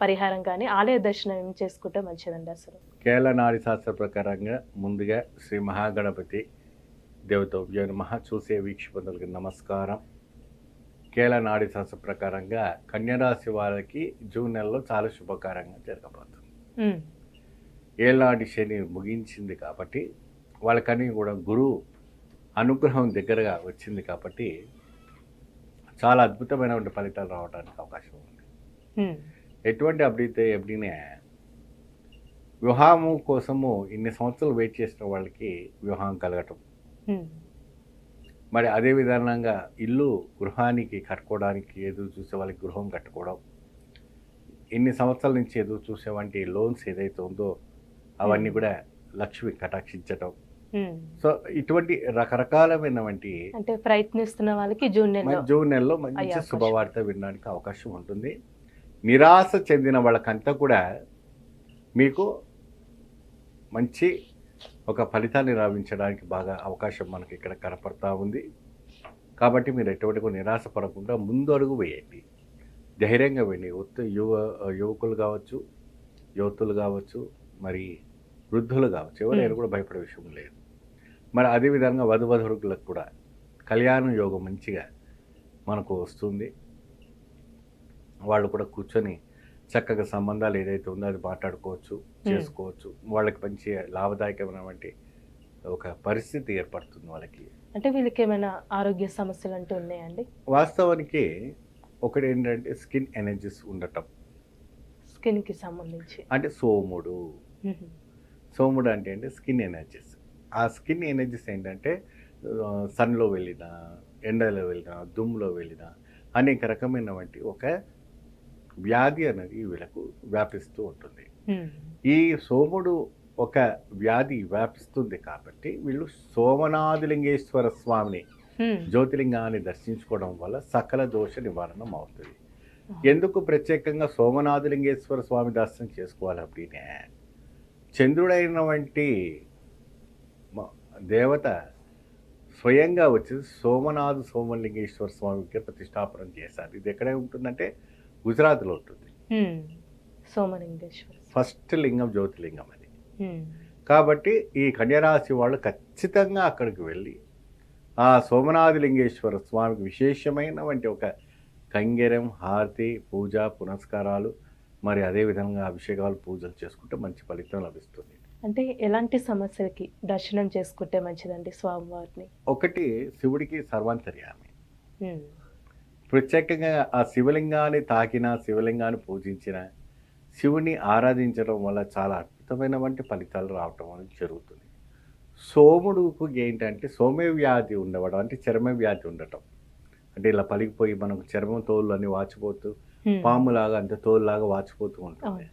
పరిహారం కానీ ఆలయ దర్శనం ఏం చేసుకుంటే మంచిదండి అసలు. కేరళ నాడి శాస్త్ర ప్రకారంగా ముందుగా శ్రీ మహాగణపతి దేవత మహా చూసే వీక్షకులకు నమస్కారం. కేరళ నాడి శాస్త్ర ప్రకారంగా కన్యరాశి వారికి జూన్ నెలలో చాలా శుభకరంగా జరగబోతుంది. ఏళ్ళనాటి శని ముగించింది కాబట్టి వాళ్ళకని కూడా గురువు అనుగ్రహం దగ్గరగా వచ్చింది కాబట్టి చాలా అద్భుతమైనటువంటి ఫలితాలు రావడానికి అవకాశం ఉంది. ఎటువంటి అప్పుడైతే ఎప్పుడైనా వివాహము కోసము ఇన్ని సంవత్సరాలు వెయిట్ చేసిన వాళ్ళకి వివాహం కలగటం. మరి అదే విధానంగా ఇల్లు గృహానికి కట్టుకోవడానికి ఎదురు చూసే వాళ్ళకి గృహం కట్టుకోవడం. ఇన్ని సంవత్సరాల నుంచి ఎదురు చూసే వంటి లోన్స్ ఏదైతే ఉందో అవన్నీ కూడా లక్ష్మి కటాక్షించటం. సో ఇటువంటి రకరకాలమైనటువంటి అంటే ప్రయత్నిస్తున్న వాళ్ళకి జూన్ నెలలో మరి జూన్ నెలలో మంచి. శుభవార్త వినడానికి అవకాశం ఉంటుంది. నిరాశ చెందిన వాళ్ళకంతా కూడా మీకు మంచి ఒక ఫలితాన్ని రావించడానికి బాగా అవకాశం మనకి ఇక్కడ కనపడతా ఉంది. కాబట్టి మీరు ఎటువంటి నిరాశ పడకుండా ముందు అడుగు వేయండి. ధైర్యంగా ఉత్త యువ యువకులు కావచ్చు యువతులు కావచ్చు మరి వృద్ధులు కావచ్చు ఎవరైనా కూడా భయపడే విషయం లేదు. మరి అదేవిధంగా వధువధువులకు కూడా కళ్యాణ యోగం మంచిగా మనకు వస్తుంది. వాళ్ళు కూడా కూర్చొని చక్కగా సంబంధాలు ఏదైతే ఉందో అది మాట్లాడుకోవచ్చు చేసుకోవచ్చు. వాళ్ళకి మంచి లాభదాయకమైనటువంటి ఒక పరిస్థితి ఏర్పడుతుంది వాళ్ళకి. అంటే వీళ్ళకి ఏమైనా ఆరోగ్య సమస్యలు అంటూ ఉన్నాయండి? వాస్తవానికి ఒకటి ఏంటంటే స్కిన్ ఎనర్జీస్ ఉండటం. స్కిన్కి సంబంధించి. అంటే సోముడు. సోముడు అంటే ఏంటి? Skin energies. ఆ స్కిన్ ఎనర్జీస్ ఏంటంటే సన్లో వెళ్ళినా ఎండలో వెళ్ళినా దుమ్ములో వెళ్ళినా అనేక రకమైనటువంటి ఒక వ్యాధి అనేది వీళ్ళకు వ్యాపిస్తూ ఉంటుంది. ఈ సోముడు ఒక వ్యాధి వ్యాపిస్తుంది కాబట్టి వీళ్ళు సోమనాథలింగేశ్వర స్వామిని జ్యోతిలింగాన్ని దర్శించుకోవడం వల్ల సకల దోష నివారణం అవుతుంది. ఎందుకు ప్రత్యేకంగా సోమనాథలింగేశ్వర స్వామి దర్శనం చేసుకోవాలి అప్పుడే చంద్రుడైన వంటి దేవత స్వయంగా వచ్చేసి సోమనాథ సోమలింగేశ్వర స్వామికి ప్రతిష్టాపనం చేశారు. ఇది ఎక్కడే ఉంటుందంటే గుజరాత్లో ఉంటుంది. సోమలింగేశ్వర ఫస్ట్ లింగం జ్యోతిలింగం అది. కాబట్టి ఈ కన్యరాశి వాళ్ళు ఖచ్చితంగా అక్కడికి వెళ్ళి ఆ సోమనాథలింగేశ్వర స్వామికి విశేషమైనటువంటి ఒక కంగెరం హారతి పూజ పునస్కారాలు మరి అదేవిధంగా అభిషేకాలు పూజలు చేసుకుంటే మంచి ఫలితం లభిస్తుంది. అంటే ఎలాంటి సమస్యలకి దర్శనం చేసుకుంటే మంచిదండి స్వామివారిని? ఒకటి శివుడికి సర్వాంతర్యామి. ప్రత్యేకంగా ఆ శివలింగాన్ని తాకిన శివలింగాన్ని పూజించిన శివుని ఆరాధించడం వల్ల చాలా అద్భుతమైనటువంటి ఫలితాలు రావటం అనేది జరుగుతుంది. సోముడుకు ఏంటంటే సోమే వ్యాధి ఉండవడం అంటే చర్మ వ్యాధి ఉండటం. అంటే ఇలా పలిగిపోయి మనకు చర్మం తోళ్ళు అన్ని వాచిపోతూ పాములాగా అంత తోలులాగా వాచిపోతూ ఉంటుంది.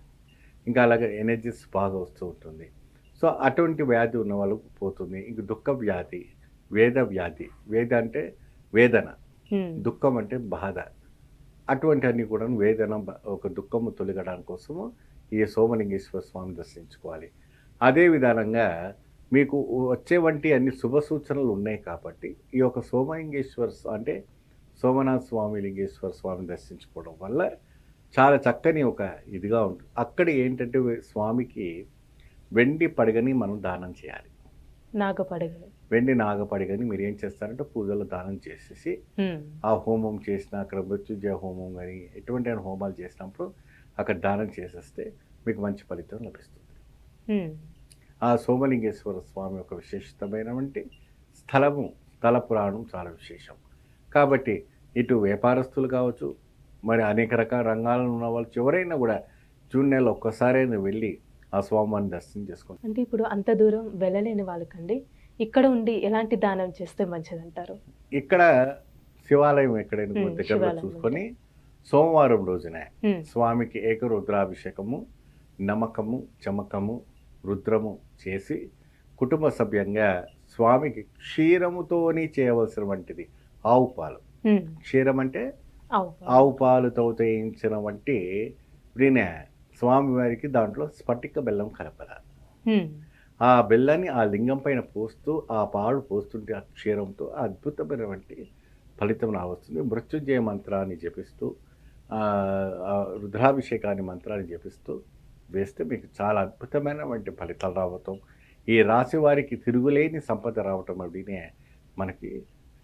ఇంకా అలాగే ఎనర్జీస్ బాగా వస్తూ ఉంటుంది. సో అటువంటి వ్యాధి ఉన్న వాళ్ళకు పోతుంది. ఇంక దుఃఖ వ్యాధి వేద వ్యాధి. వేద అంటే వేదన. దుఃఖం అంటే బాధ. అటువంటి అన్ని కూడా వేదన ఒక దుఃఖము తొలగడానికి కోసము ఈ సోమలింగేశ్వర స్వామి దర్శించుకోవాలి. అదే విధానంగా మీకు వచ్చే వంటి అన్ని శుభ సూచనలు ఉన్నాయి కాబట్టి ఈ యొక్క సోమలింగేశ్వర అంటే సోమనాథ స్వామి లింగేశ్వర స్వామిని దర్శించుకోవడం వల్ల చాలా చక్కని ఒక ఇదిగా ఉంటుంది. అక్కడ ఏంటంటే స్వామికి వెండి పడగని మనం దానం చేయాలి. నాగపడగలు వెండి నాగపడిగని మీరు ఏం చేస్తారంటే పూజలో దానం చేసేసి ఆ హోమం చేసిన అక్కడ మృత్యుంజయ హోమం కానీ ఎటువంటి అయినా హోమాలు చేసినప్పుడు అక్కడ దానం చేసేస్తే మీకు మంచి ఫలితం లభిస్తుంది. ఆ సోమలింగేశ్వర స్వామి యొక్క విశేషితమైనటువంటి స్థలము స్థల పురాణం చాలా విశేషం. కాబట్టి ఇటు వ్యాపారస్తులు కావచ్చు మరి అనేక రకాల రంగాలలో ఉన్న వాళ్ళు ఎవరైనా కూడా జూన్ నెల ఒక్కసారైనా వెళ్ళి ఆ స్వామివారిని దర్శనం చేసుకోండి అంటే ఇప్పుడు అంత దూరం వెళ్ళలేని వాళ్ళకండి. ఇక్కడ ఉండి ఎలాంటి దానం చేస్తే మంచిదంటారు? ఇక్కడ శివాలయం ఎక్కడైనా దగ్గరలో చూసుకొని సోమవారం రోజున స్వామికి ఏకరుద్రాభిషేకము నమ్మకము చమకము రుద్రము చేసి కుటుంబ సభ్యంగా స్వామికి క్షీరముతోని చేయవలసిన వంటిది ఆవు పాలు. క్షీరం అంటే ఆవు పాలుతో చేయించిన వంటి దీనే స్వామివారికి దాంట్లో స్ఫటిక బెల్లం కలపాలి ఉమ్, ఆ బెల్లాన్ని ఆ లింగం పైన పోస్తూ ఆ పాడు పోస్తుంటే ఆ క్షీరంతో అద్భుతమైనటువంటి ఫలితం రావస్తుంది. మృత్యుంజయ మంత్రాన్ని జపిస్తూ రుద్రాభిషేకాన్ని మంత్రాన్ని జపిస్తూ వేస్తే మీకు చాలా అద్భుతమైనటువంటి ఫలితాలు రావటం. ఈ రాశి వారికి తిరుగులేని సంపద రావటం అదినే మనకి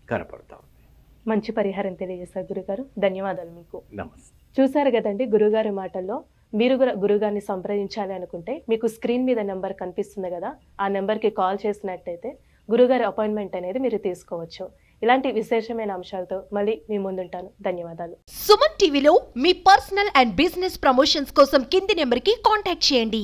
కనపడతా ఉంది. మంచి పరిహారం తెలియజేశారు గురుగారు. ధన్యవాదాలు మీకు. నమస్తే. చూశారు కదండి గురుగారి మాటల్లో మీరు కూడా గురుగారిని సంప్రదించాలి అనుకుంటే మీకు స్క్రీన్ మీద నెంబర్ కనిపిస్తుంది కదా ఆ నెంబర్కి కాల్ చేసినట్టయితే గురుగారి అపాయింట్మెంట్ అనేది మీరు తీసుకోవచ్చు. ఇలాంటి విశేషమైన అంశాలతో మళ్ళీ మీ ముందుంటాను. ధన్యవాదాలు. సుమన్ టీవీలో మీ పర్సనల్ అండ్ బిజినెస్ ప్రమోషన్స్ కోసం కింది నెంబర్కి కాంటాక్ట్ చేయండి.